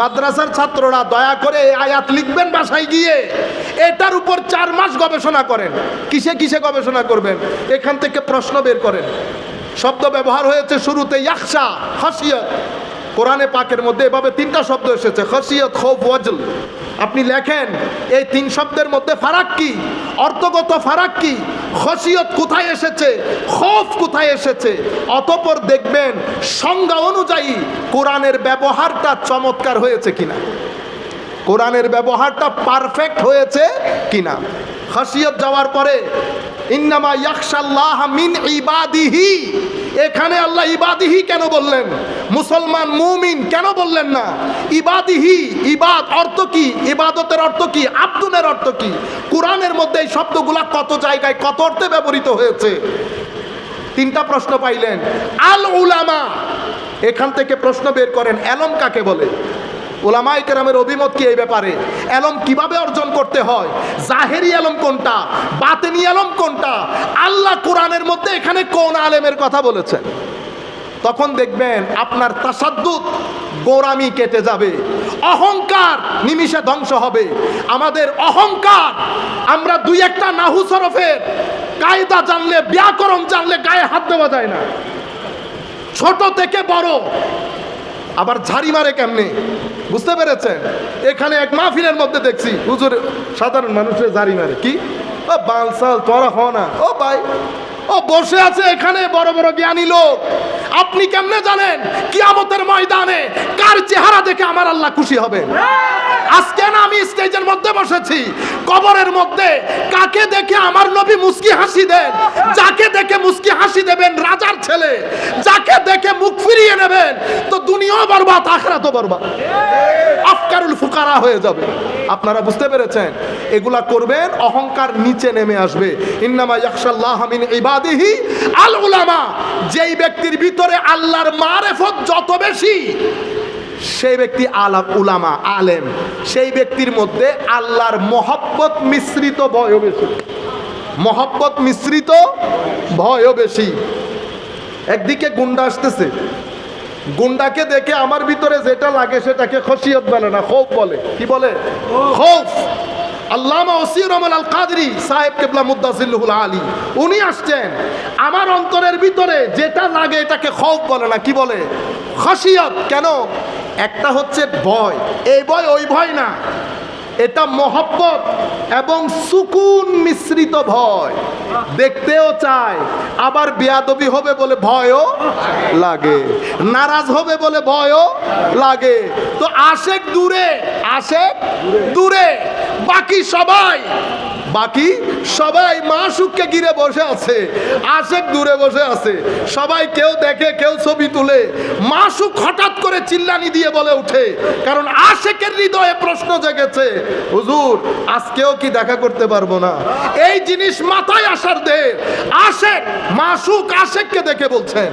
মাদ্রাসার ছাত্ররা দয়া করে আয়াত লিখবেন বাসায় গিয়ে। এটার উপর চার মাস গবেষণা করেন। কিসে কিসে গবেষণা করবেন? এখান থেকে প্রশ্ন বের করেন। শব্দ ব্যবহার হয়েছে শুরুতে ইয়াকশা হাসিয়ত কোরআনে পাকের মধ্যে এভাবে তিনটা শব্দ এসেছে হাসিয়ত খোফ, ওয়াজল। আপনি লেখেন, এই তিন শব্দের মধ্যে ফারাক কি? অর্থগত ফারাক কি? খসিয়ত কোথায় এসেছে? খোফ কোথায় এসেছে? অতপর দেখবেন, সংজ্ঞা অনুযায়ী কোরআনের ব্যবহারটা চমৎকার হয়েছে কিনা? কোরআনের ব্যবহারটা পারফেক্ট হয়েছে কিনা? খাসিয়ত যাওয়ার পরে, ইন্নামা ইয়াকশাল্লাহ মিন ইবাদিহি। এখানে আল্লাহ ইবাদিহি কেন বললেন? মুসলমান মুমিন কেন বললেন না? ইবাদিহি, ইবাদ অর্থ কি? ইবাদতের অর্থ কি? আব্দুনের অর্থ কি? কোরআনের মধ্যে এই শব্দগুলা কত জায়গায়, কত অর্থে ব্যবহৃত হয়েছে? তিনটা প্রশ্ন পাইলেন। আল উলামা, এখান থেকে প্রশ্ন বের করেন, এলম কাকে বলে? ওলামাই কেরামের অভিমত কি এই ব্যাপারে? এলম কীভাবে অর্জন করতে হয়? জাহেরি এলম কোনটা? বাতেনি এলম কোনটা? আল্লাহ কোরআনের মধ্যে এখানে কোন আলেমের কথা বলেছেন? তখন দেখবেন আপনার তাসাদ্দুত গোরামি কেটে যাবে। অহংকার নিমিষে ধ্বংস হবে। আমাদের অহংকার, আমরা দুই একটা নাহু সরফের কায়দা জানলে, ব্যাকরণ জানলে গায়ে হাত দেওয়া যায় না। ছোট থেকে বড় আবার ঝাড়ি মারে কেমনে? বুঝতে পেরেছেন? এখানে এক মাহফিলের মধ্যে দেখছি, হুজুর সাধারণ মানুষের ঝাড়ি মারে। কি? ও বালসাল তোরা হ না। ও ভাই, ও বসে আছে এখানে, বড় বড় জ্ঞানী লোক। আপনি কেমনে জানেন? কিয়ামতের ময়দানে কার চেহারা দেখে আমার আল্লাহ খুশি হবে আজকে না আমি স্টেজের মধ্যে বসেছি, কবরের মধ্যে কাকে দেখে আমার নবী মুস্কি হাসি দেন? যাকে দেখে মুস্কি হাসি দেবেন রাজার ছেলে? যাকে মুখ ফিরিয়ে নেবেন, তো দুনিয়াও বরবাদ, আখরাতও বরবাদ। আফকারুল ফুকারা হয়ে যাবে। আপনারা বুঝতে পেরেছেন? এগুলা করবেন, অহংকার নিচে নেমে আসবে। ইন্নামা ইয়াকশাল্লাহ মিন ইবাদিহি আল উলামা যেই ব্যক্তির ভিতরে আল্লাহর মারেফত যত বেশি, সেই ব্যক্তি আলা উলামা আলেম। সেই ব্যক্তির মধ্যে আল্লাহর মহব্বত মিশ্রিত ভয়ও বেশি। মহব্বত মিশ্রিত ভয়ও বেশি। একদিকে গুন্ডা আসতেছে। গুন্ডাকে দেখে আমার ভিতরে যেটা লাগে সেটাকে খসিয়ত বলে না খৌফ বলে। কি বলে? খৌফ। আল্লামা ওসির রহমান আল কাদরি সাহেব কেবলা মুদাসিল্লুল আলী উনি আসছেন। আমার অন্তরের ভিতরে যেটা লাগে এটাকে খৌফ বলে না কি বলে? খসিয়ত। কেন? একটা হচ্ছে ভয়। এই ভয় ওই ভয় না। এটা মহব্বত এবং সুকুন মিশ্রিত ভয়। দেখতেও চায়, আবার বেয়াদবি হবে বলে ভয়ও লাগে, নারাজ হবে বলে ভয়ও লাগে। তো আশেক দূরে আশেক দূরে, বাকি সবাই বাকি সবাই মাসুককে ঘিরে বসে আছে, আশেক দূরে বসে আছে। সবাই কেউ দেখে, কেউ ছবি তুলে। মাসুক হঠাৎ করে চিল্লানি দিয়ে বলে উঠে কারণ আশেকের হৃদয়ে প্রশ্ন জেগেছে, হুজুর, আজকেও কি দেখা করতে পারব না? এই জিনিস মাথায় আসার দে আশেক, মাসুক আশেককে দেখে বলছেন।